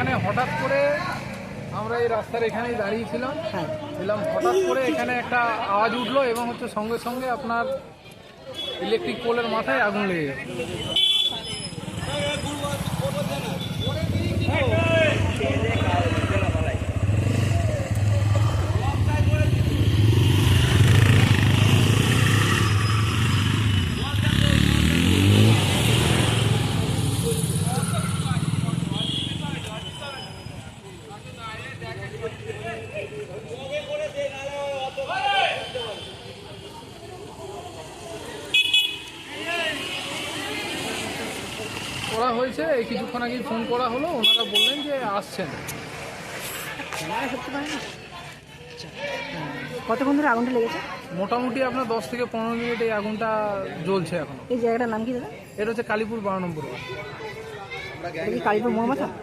এখানে হঠাৎ করে আমরা এই রাস্তার এখানেই দাঁড়িয়েছিলাম। হ্যাঁ। ছিলাম হঠাৎ করে এখানে একটা আওয়াজ উঠল এবং হচ্ছে সঙ্গে সঙ্গে আপনার ইলেকট্রিক পোলের মাথায় আগুন লেগে গেল করা হয়েছে এই কিছুক্ষণ আগেই ফোন করা হলো ওনারা বললেন যে আসছেন। কতক্ষণ ধরে আগুনটা লেগেছে? মোটামুটি আপনার দশ থেকে পনেরো মিনিট এই আগুনটা জ্বলছে এখন। এই জায়গাটার নাম কি দাদা? এটা হচ্ছে কালীপুর বারো নম্বর কালীপুর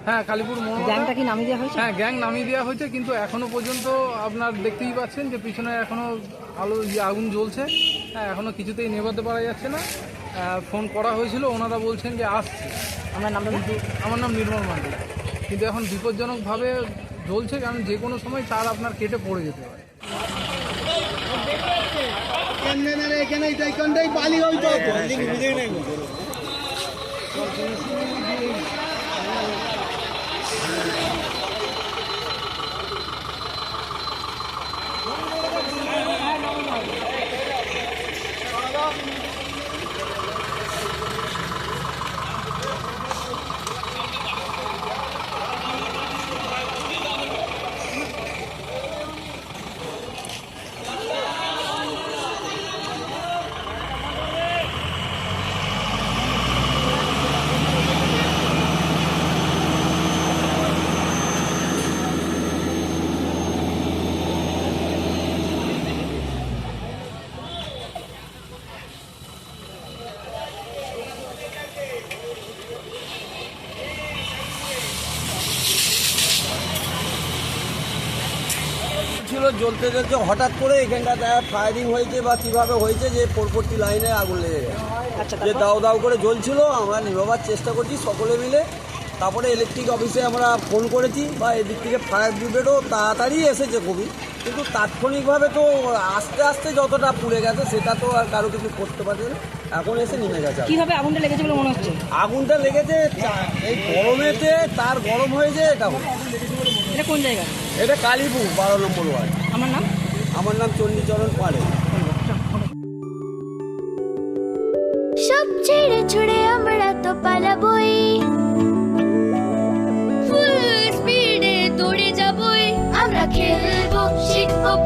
হ্যাঁ কালীপুর মোড় গ্যাংটা কি নামিয়ে দেওয়া হয়েছে? হ্যাঁ গ্যাং নামিয়ে দেওয়া হয়েছে কিন্তু এখনও পর্যন্ত আপনার দেখতেই পাচ্ছেন যে পিছনে এখনও আলো ইয়ে আগুন জ্বলছে। হ্যাঁ এখনও কিছুতেই নেভাতে পারা যাচ্ছে না। ফোন করা হয়েছিল ওনারা বলছেন যে আসছে। আমার নাম কিন্তু আমার নাম নির্মল মান্ডি কিন্তু এখন বিপজ্জনকভাবে জ্বলছে কারণ যে কোনো সময় তার আপনার কেটে পড়ে যেতে পারে। এখানে এইখানটাই よろしくお願いします。ছিল জ্বলতে জ্বলতে হঠাৎ করে এখানটা ফায়ারিং হয়েছে বা কীভাবে হয়েছে যে পরবর্তী লাইনে আগুন লেগে গেছে আচ্ছা যে? দাও দাও করে জ্বলছিল আমরা নিভাবার চেষ্টা করছি সকলে মিলে তারপরে ইলেকট্রিক অফিসে আমরা ফোন করেছি বা এদিক থেকে ফায়ার ব্রিগেডও তাড়াতাড়ি এসেছে খুবই কিন্তু তাৎক্ষণিকভাবে তো আস্তে আস্তে যতটা পুড়ে গেছে সেটা তো আর কারও কিছু করতে পারছে না এখন এসে নেমে গেছে। কীভাবে আগুনটা লেগেছে বলে মনে হচ্ছে আগুনটা লেগেছে এই গরমেতে তার গরম হয়েছে এটা হচ্ছে। এটা কোন জায়গা? এটা কালীপুর বারো নম্বর ওয়ার্ড আমার নাম? আমার নাম চণ্ডীচরণ পাড়ে সব ছেড়ে ছুড়ে আমরা তো পালাবই। ফুল স্পিডে দৌড়ে যাবই। আমরা খেলব শিখব